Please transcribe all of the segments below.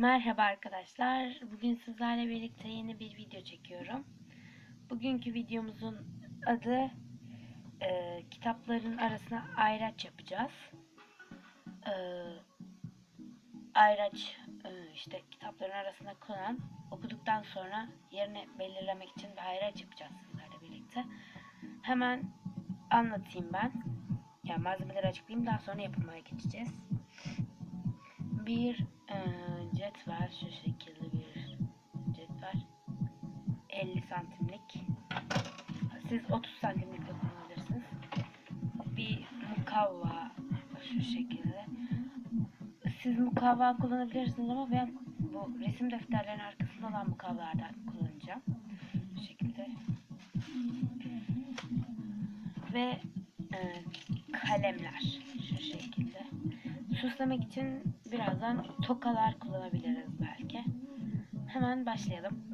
Merhaba arkadaşlar. Bugün sizlerle birlikte yeni bir video çekiyorum. Bugünkü videomuzun adı e, kitapların arasına ayraç yapacağız. E, ayraç e, işte kitapların arasına konan okuduktan sonra yerini belirlemek için bir ayraç yapacağız sizlerle birlikte. Hemen anlatayım ben. Yani malzemeleri açıklayayım daha sonra yapımına geçeceğiz. Bir e, cetvel şu şekilde bir cetvel 50 santimlik. Siz 30 santimlik de kullanabilirsiniz. Bir mukavva şu şekilde. Siz mukavva kullanabilirsiniz ama ben bu resim defterlerinin arkasında olan mukavvalardan kullanacağım. Bu şekilde. Ve e, kalemler şu şekilde süslemek için birazdan tokalar kullanabiliriz belki. Hemen başlayalım.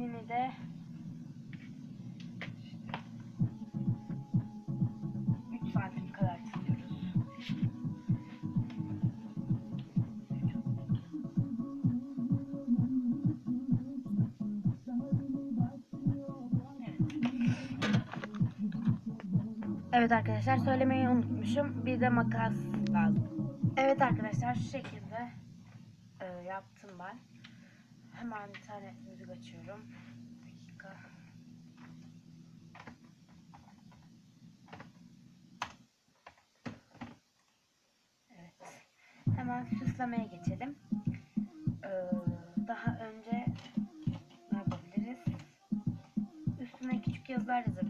Enini de 3 santim kadar çiziyoruz. Evet arkadaşlar söylemeyi unutmuşum. Bir de makas lazım. Evet arkadaşlar şu şekilde e, yaptım ben. Hemen bir tane müzik açıyorum. Bir dakika. Evet. Hemen süslemeye geçelim. Ee, daha önce ne yapabiliriz? Üstüne küçük yazılar yazabiliriz.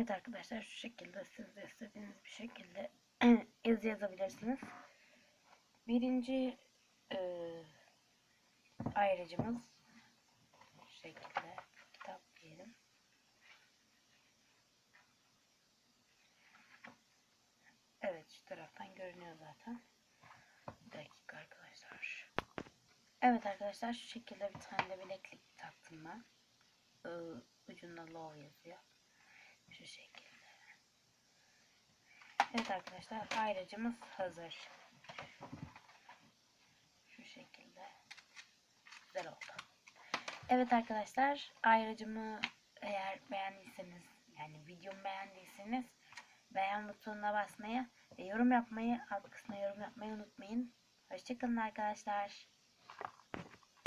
Evet arkadaşlar şu şekilde siz de istediğiniz bir şekilde yazı yazabilirsiniz. Birinci e, ayrıcımız şu şekilde kitap diyelim. Evet şu taraftan görünüyor zaten. Bir dakika arkadaşlar. Evet arkadaşlar şu şekilde bir tane de bileklik taktım ben. Ee, ucunda love yazıyor. Şu şekilde. Evet arkadaşlar ayrıcımız hazır. Şu şekilde. Güzel oldu. Evet arkadaşlar ayrıcımı eğer beğendiyseniz yani videomu beğendiyseniz beğen butonuna basmayı ve yorum yapmayı alt kısmına yorum yapmayı unutmayın. Hoşçakalın arkadaşlar.